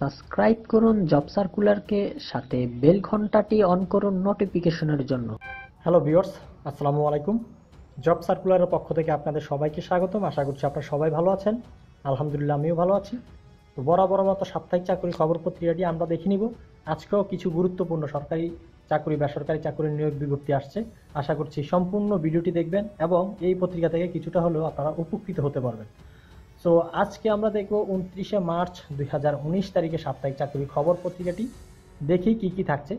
Subscribe করুন job সার্কুলারকে, সাথে bell ঘন্টাটি on করুন নোটিফিকেশনের জন্য। হ্যালো ভিউয়ার্স, আসসালামু আলাইকুম। জব সার্কুলারের পক্ষ থেকে আপনাদের সবাইকে স্বাগতম। আশা করছি আপনারা সবাই ভালো আছেন। আলহামদুলিল্লাহ, আমিও ভালো আছি। তো বরাবর মতো সাপ্তাহিক চাকরি খবর পত্রিকাটি আমরা দেখে নিব। আজকেও কিছু গুরুত্বপূর্ণ সরকারি চাকরি, বেসরকারি চাকরির নিয়োগ বিজ্ঞপ্তি আসছে। আশা করছি সম্পূর্ণ ভিডিওটি দেখবেন এবং এই পত্রিকা থেকে কিছুটা হলেও আপনারা উপকৃত হতে পারবেন। সো আজকে আমরা দেখব উনত্রিশে মার্চ দুই হাজার উনিশ তারিখে সাপ্তাহিক চাকরি খবর পত্রিকাটি। দেখি কি কি থাকছে।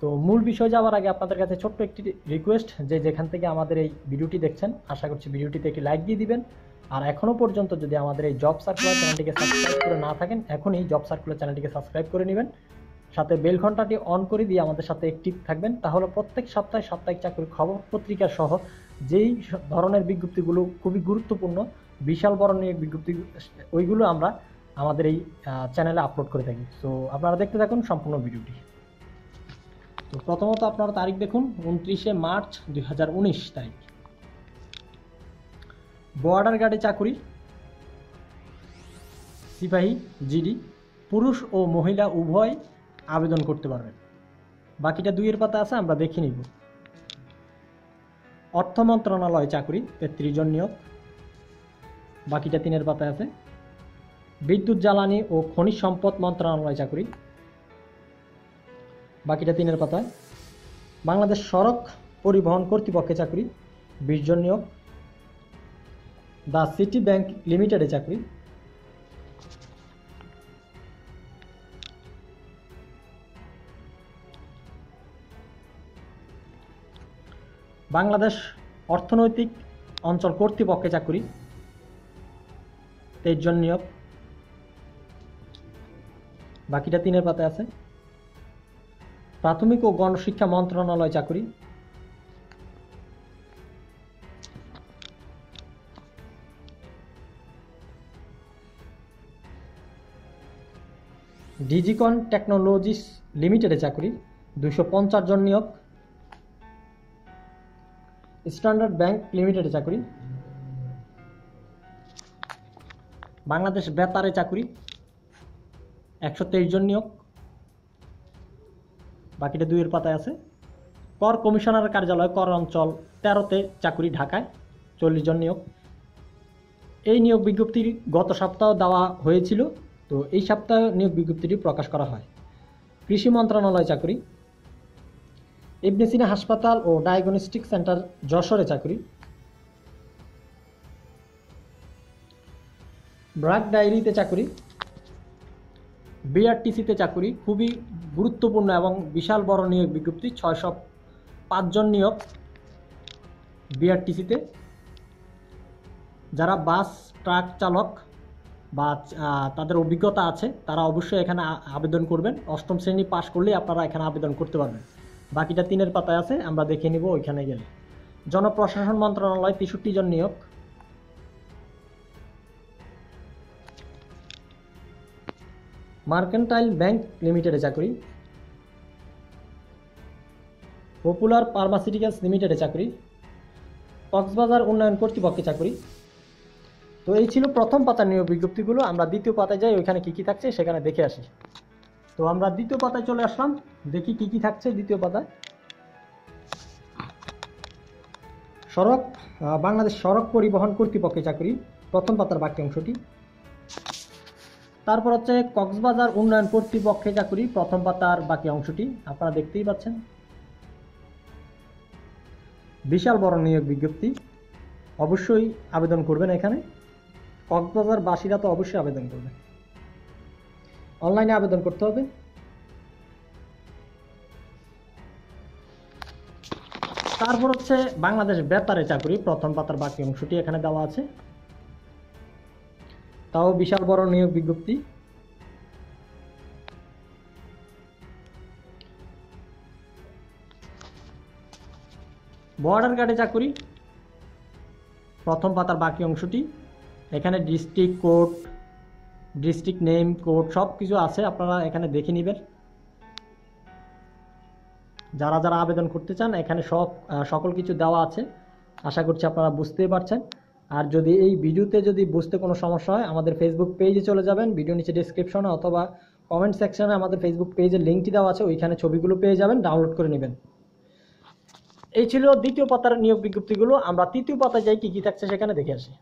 তো, মূল বিষয় যাওয়ার আগে আপনাদের কাছে ছোট্ট একটি রিকোয়েস্ট যে যেখান থেকে আমাদের এই ভিডিওটি দেখছেন, আশা করছি ভিডিওটিতে একটি লাইক দিয়ে দিবেন। আর এখনও পর্যন্ত যদি আমাদের এই জব সার্কুলার চ্যানেলটিকে সাবস্ক্রাইব করে না থাকেন, এখনই জব সার্কুলার চ্যানেলটিকে সাবস্ক্রাইব করে নেবেন। সাথে বেল ঘন্টাটি অন করে দিয়ে আমাদের সাথে অ্যাক্টিভ থাকবেন। তাহলে প্রত্যেক সপ্তাহে সাপ্তাহিক চাকরির খবর পত্রিকা সহ যেই ধরনের বিজ্ঞপ্তিগুলো খুবই গুরুত্বপূর্ণ, বিশাল বড় নিয়ে বিজ্ঞপ্তি, ওইগুলো আমরা আমাদের এই চ্যানেলে আপলোড করে থাকি। তো আপনারা দেখতে থাকুন সম্পূর্ণ ভিডিওটি। তো প্রথমত আপনারা তারিখ দেখুন, উনত্রিশে মার্চ দুই হাজার উনিশ তারিখ। বর্ডার গার্ডে চাকুরি। সিপাহী, জিডি, পুরুষ ও মহিলা উভয় আবেদন করতে পারবেন। বাকিটা দুইয়ের পাতা আছে, আমরা দেখে নিব। অর্থ মন্ত্রণালয় চাকরি, তেত্রিশ জন নিয়োগ। বাকিটা তিনের পাতায় আছে। বিদ্যুৎ, জ্বালানি ও খনিজ সম্পদ মন্ত্রণালয় চাকরি। বাকিটা তিনের পাতায়। বাংলাদেশ সড়ক পরিবহন কর্তৃপক্ষে চাকরি, বিশ জন নিয়োগ। দ্য সিটি ব্যাংক লিমিটেডে চাকরি। বাংলাদেশ অর্থনৈতিক অঞ্চল কর্তৃপক্ষে চাকরি। তেইশ জন নিয়োগ। বাকিটা তিনের পাতে আছে। প্রাথমিক ও গণশিক্ষা মন্ত্রণালয় চাকরি। ডিজিকন টেকনোলজিস লিমিটেডে চাকরি। দুশো পঞ্চাশ জন নিয়োগ। স্ট্যান্ডার্ড ব্যাংক লিমিটেডে চাকরি। বাংলাদেশ বেতারে চাকরি। একশো তেইশ জন নিয়োগ। বাকিটা দুইয়ের পাতায় আছে। কর কমিশনার কার্যালয়, কর অঞ্চল তেরোতে চাকরি ঢাকায়, চল্লিশ জন নিয়োগ। এই নিয়োগ বিজ্ঞপ্তি গত সপ্তাহ দেওয়া হয়েছিল। তো এই সপ্তাহে নিয়োগ বিজ্ঞপ্তিটি প্রকাশ করা হয়। কৃষি মন্ত্রণালয় চাকরি। ইবনে সিনা হাসপাতাল ও ডায়াগনস্টিক সেন্টার যশোরে চাকরি। ব্রাক ডায়েরিতে চাকরি। বিআরটিসিতে চাকরি। খুবই গুরুত্বপূর্ণ এবং বিশাল বড় নিয়োগ বিজ্ঞপ্তি, ছয়শো পাঁচজন নিয়োগ বিআরটিসিতে। যারা বাস, ট্রাক চালক বা তাদের অভিজ্ঞতা আছে, তারা অবশ্যই এখানে আবেদন করবেন। অষ্টম শ্রেণি পাশ করলেই আপনারা এখানে আবেদন করতে পারবেন। বাকিটা তিনের পাতায় আছে, আমরা দেখে নিব ওইখানে গেলে। জনপ্রশাসন মন্ত্রণালয় তেষট্টি জন নিয়োগ। মার্কেন্টাইল ব্যাংক লিমিটেডে চাকরি। পপুলার ফার্মাসিউটিক্যালস লিমিটেডে চাকরি। কক্সবাজার উন্নয়ন কর্তৃপক্ষে চাকরি। তো এই ছিল প্রথম পাতার নিয়োগ বিজ্ঞপ্তিগুলো, আমরা দ্বিতীয় পাতায় যাই, ওইখানে কী কী থাকছে সেখানে দেখে আসি। তো আমরা দ্বিতীয় পাতায় চলে আসলাম। দেখি কী কী থাকছে দ্বিতীয় পাতায়। সড়ক বাংলাদেশ সড়ক পরিবহন কর্তৃপক্ষে চাকরি, প্রথম পাতার বাকি অংশটি। তারপর হচ্ছে কক্সবাজার উন্নয়ন কর্তৃপক্ষে চাকরি, প্রথম পাতার বাকি অংশটি। আপনারা দেখতেই পাচ্ছেন। বিশাল বড় নিয়োগ বিজ্ঞপ্তি। অবশ্যই আবেদন করবেন এখানে। কক্সবাজার বাসীরা তো অবশ্যই আবেদন করবেন। অনলাইনে আবেদন করতে হবে। তারপর হচ্ছে বাংলাদেশ বেতারে চাকরি, প্রথম পাতার বাকি অংশটি এখানে দেওয়া আছে। তাও বিশাল বড় নিয়োগ বিজ্ঞপ্তি। বর্ডার গার্ডে চাকরি, প্রথম পাতার বাকি অংশটি, এখানে district code district name, code সব কিছু আছে, আপনারা এখানে দেখে নেবেন। যারা যারা আবেদন করতে চান, এখানে সব সকল কিছু দেওয়া আছে। আশা করছি আপনারা বুঝতেই পারছেন। আর যদি এই ভিডিওতে যদি বুঝতে কোনো সমস্যা হয়, আমাদের ফেসবুক পেজে চলে যাবেন ভিডিও নিচে ডিসক্রিপশনে অথবা কমেন্ট সেকশনে আমাদের ফেসবুক পেজের লিঙ্কটি দেওয়া আছে, ওইখানে ছবিগুলো পেয়ে যাবেন ডাউনলোড করে নেবেন। এই ছিল দ্বিতীয় পাতার নিয়োগ বিজ্ঞপ্তিগুলো। আমরা তৃতীয় পাতায় যাই, কী কী থাকছে সেখানে দেখে আসি।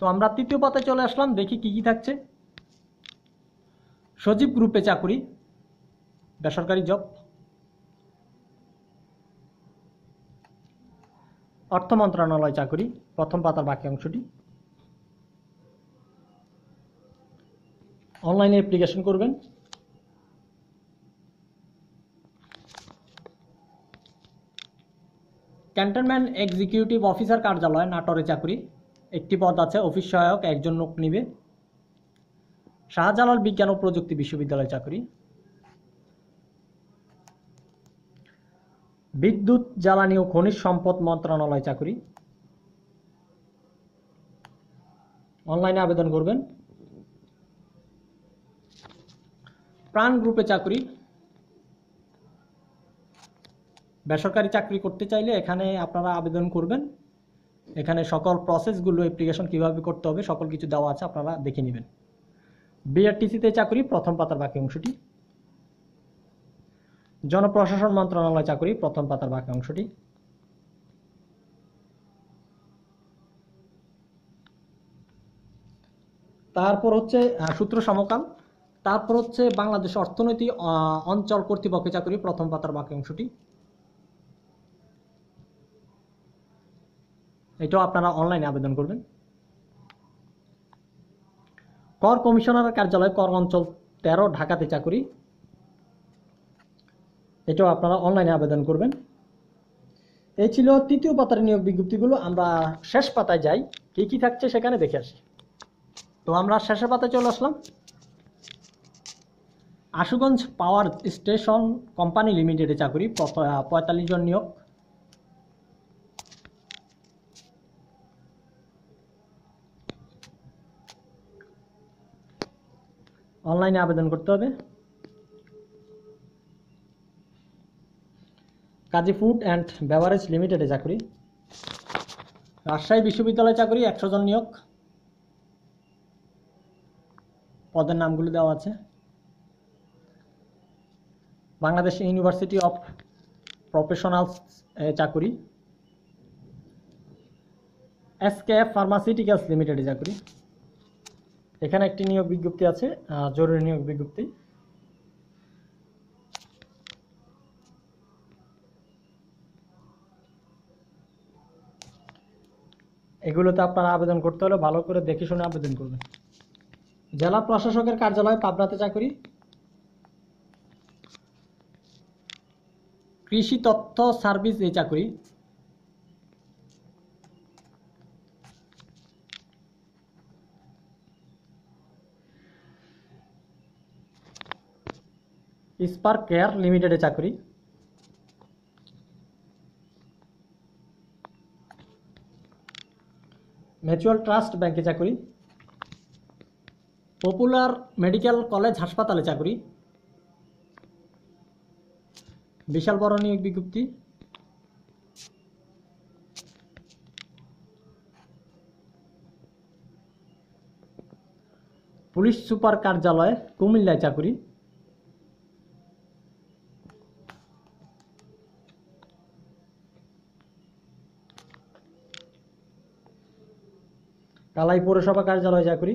তো আমরা তৃতীয় পাতায় চলে আসলাম, দেখি কী কী থাকছে। সজীব গ্রুপে চাকুরি, বেসরকারি জব। অর্থ মন্ত্রণালয় চাকুরি, প্রথম পাতার বাকি অংশটি। অনলাইনে অ্যাপ্লিকেশন করবেন। ক্যান্টনমেন্ট এক্সিকিউটিভ অফিসার কার্যালয়, নাটোরে চাকরি। একটি পদ আছে, অফিস সহায়ক, একজন লোক নিবে। শাহজালাল বিজ্ঞান ও প্রযুক্তি বিশ্ববিদ্যালয় চাকরি। বিদ্যুৎ, জ্বালানি ও খনিজ সম্পদ মন্ত্রণালয় চাকরি। অনলাইনে আবেদন করবেন। প্রাণ গ্রুপে চাকরি। বেসরকারি চাকরি করতে চাইলে এখানে আপনারা আবেদন করবেন। এখানে সকল প্রসেসগুলো অ্যাপ্লিকেশন কীভাবে করতে হবে, সকল কিছু দেওয়া আছে, আপনারা দেখে নেবেন। বিআরটিসিতে চাকরি প্রথম পাতার বাকি অংশটি। জনপ্রশাসন মন্ত্রণালয় চাকরি প্রথম পাতার বাকি অংশটি। তারপর হচ্ছে সূত্র সমকাল। তারপর হচ্ছে বাংলাদেশ অর্থনীতি আহ, অঞ্চল কর্তৃপক্ষের চাকরি প্রথম পাতার বাকি অংশটি। এটাও আপনারা অনলাইনে আবেদন করবেন। কর কমিশনারের কার্যালয়, কর অঞ্চল তেরো, ঢাকাতে চাকরি। এটাও আপনারা অনলাইনে আবেদন করবেন। এই ছিল তৃতীয় পাতার নিয়োগ বিজ্ঞপ্তিগুলো। আমরা শেষ পাতায় যাই। কি কি থাকছে সেখানে দেখে আসি। তো আমরা শেষের পাতায় চলে আসলাম। আশুগঞ্জ পাওয়ার স্টেশন কোম্পানি লিমিটেডে চাকরি পঁয়তাল্লিশ জন নিয়োগ। অনলাইনে আবেদন করতে হবে। কাজী ফুড অ্যান্ড বেভারেজ লিমিটেডে চাকরি। রাজশাহী বিশ্ববিদ্যালয়ে চাকরি, একশো জন নিয়োগ। পদের নামগুলো দেওয়া আছে। বাংলাদেশ ইউনিভার্সিটি অফ প্রফেশনালস চাকরি। এসকেএফ ফার্মাসিউটিক্যালস লিমিটেডে চাকরি। এখানে একটি নিয়োগ বিজ্ঞপ্তি আছে জরুরি নিয়োগ বিজ্ঞপ্তি। এগুলোতে আপনারা আবেদন করতে হলে ভালো করে দেখে শুনে আবেদন করবেন। জেলা প্রশাসকের কার্যালয়, পাবনাতে চাকরি। কৃষি তথ্য সার্ভিস এই চাকরি। স্পার্ক কেয়ার লিমিটেডে চাকরি। মিউচুয়াল ট্রাস্ট ব্যাংকে চাকরি। পপুলার মেডিকেল কলেজ হাসপাতালে চাকরি। বিশাল বড় নিয়োগ বিজ্ঞপ্তি। পুলিশ সুপার কার্যালয়ে কুমিল্লায় চাকরি। কালাই পৌরসভা কার্যালয়ে চাকরি।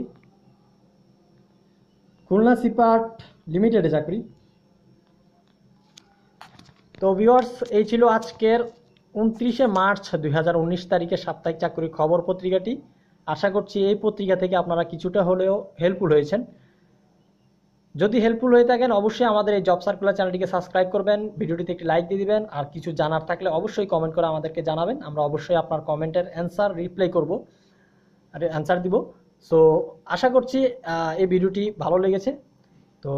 খুলনা সিপার্ট লিমিটেডে চাকরি। তো ভিউয়ার্স এই ছিল আজকের উনত্রিশে মার্চ দুই তারিখে সাপ্তাহিক চাকরি খবর পত্রিকাটি। আশা করছি এই পত্রিকা থেকে আপনারা কিছুটা হলেও হেল্পফুল হয়েছেন। যদি হেল্পফুল হয়ে থাকেন, অবশ্যই আমাদের এই জব সার্কুলার চ্যানেলটিকে সাবস্ক্রাইব করবেন, ভিডিওটিতে একটি লাইক দিয়ে দিবেন, আর কিছু জানার থাকলে অবশ্যই কমেন্ট করে আমাদেরকে জানাবেন। আমরা অবশ্যই আপনার কমেন্টের অ্যান্সার রিপ্লাই করব। অ্যান্সার দিব। সো আশা করছি এই ভিডিওটি ভালো লেগেছে। তো,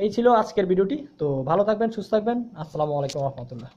এই ছিল আজকের ভিডিওটি তো, ভালো থাকবেন, সুস্থ থাকবেন। আসসালামু আলাইকুম রহমতুল্লাহ।